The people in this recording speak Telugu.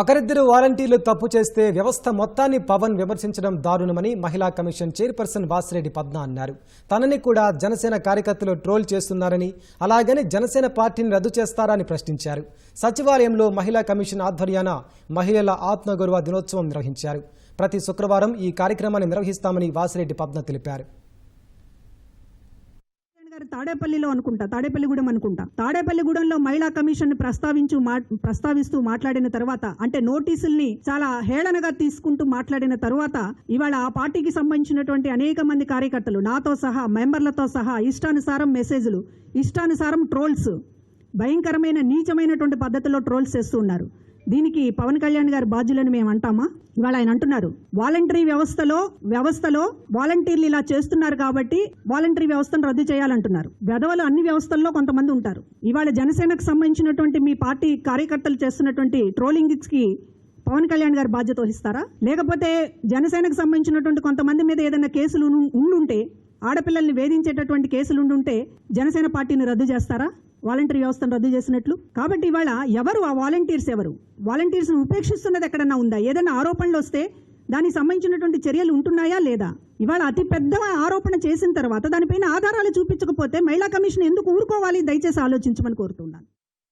ఒకరిద్దరు వాలంటీర్లు తప్పు చేస్తే వ్యవస్థ మొత్తాన్ని పవన్ విమర్శించడం దారుణమని మహిళా కమిషన్ చైర్పర్సన్ వాసిరెడ్డి పద్మ అన్నారు. తనని కూడా జనసేన కార్యకర్తలు ట్రోల్ చేస్తున్నారని అలాగని జనసేన పార్టీని రద్దు చేస్తారని ప్రశ్నించారు. సచివాలయంలో మహిళా కమిషన్ ఆధ్వర్యాన మహిళల ఆత్మగౌరవ దినోత్సవం నిర్వహించారు. ప్రతి శుక్రవారం ఈ కార్యక్రమాన్ని నిర్వహిస్తామని వాసిరెడ్డి పద్మ తెలిపారు. గారు తాడేపల్లిలో అనుకుంటా తాడేపల్లిగూడెం అనుకుంటా. తాడేపల్లిగూడెంలో మహిళా కమిషన్ ప్రస్తావించు ప్రస్తావిస్తూ మాట్లాడిన తర్వాత అంటే నోటీసుల్ని చాలా హేళనగా తీసుకుంటూ మాట్లాడిన తర్వాత ఇవాళ ఆ పార్టీకి సంబంధించినటువంటి అనేక మంది కార్యకర్తలు నాతో సహా మెంబర్లతో సహా ఇష్టానుసారం మెసేజ్లు ఇష్టానుసారం ట్రోల్స్ భయంకరమైన నీచమైనటువంటి పద్ధతిలో ట్రోల్స్ చేస్తూ ఉన్నారు. దీనికి పవన్ కళ్యాణ్ గారు బాధ్యులని మేము అంటామా? ఇవాళ ఆయన అంటున్నారు వాలంటరీ వ్యవస్థలో వ్యవస్థలో వాలంటీర్లు ఇలా చేస్తున్నారు కాబట్టి వాలంటరీ వ్యవస్థను రద్దు చేయాలంటున్నారు. వెధవలు అన్ని వ్యవస్థల్లో కొంతమంది ఉంటారు. ఇవాళ జనసేనకు సంబంధించినటువంటి మీ పార్టీ కార్యకర్తలు చేస్తున్నటువంటి ట్రోలింగ్స్కి పవన్ కళ్యాణ్ గారు బాధ్యత వహిస్తారా? లేకపోతే జనసేనకు సంబంధించినటువంటి కొంతమంది మీద ఏదైనా కేసులు ఉండుంటే ఆడపిల్లల్ని వేధించేటటువంటి కేసులు ఉండుంటే జనసేన పార్టీని రద్దు చేస్తారా? వాలంటీర్ వ్యవస్థను రద్దు చేసినట్లు. కాబట్టి ఇవాళ ఎవరు ఆ వాలంటీర్స్ ఎవరు? వాలంటీర్స్ ఉపేక్షిస్తున్నది ఎక్కడన్నా ఉందా? ఏదైనా ఆరోపణలు వస్తే దానికి సంబంధించినటువంటి చర్యలు ఉంటున్నాయా లేదా? ఇవాళ అతి పెద్ద ఆరోపణ చేసిన తర్వాత దానిపైన ఆధారాలు చూపించకపోతే మహిళా కమిషన్ ఎందుకు ఊరుకోవాలి? దయచేసి ఆలోచించమని కోరుతున్నాను.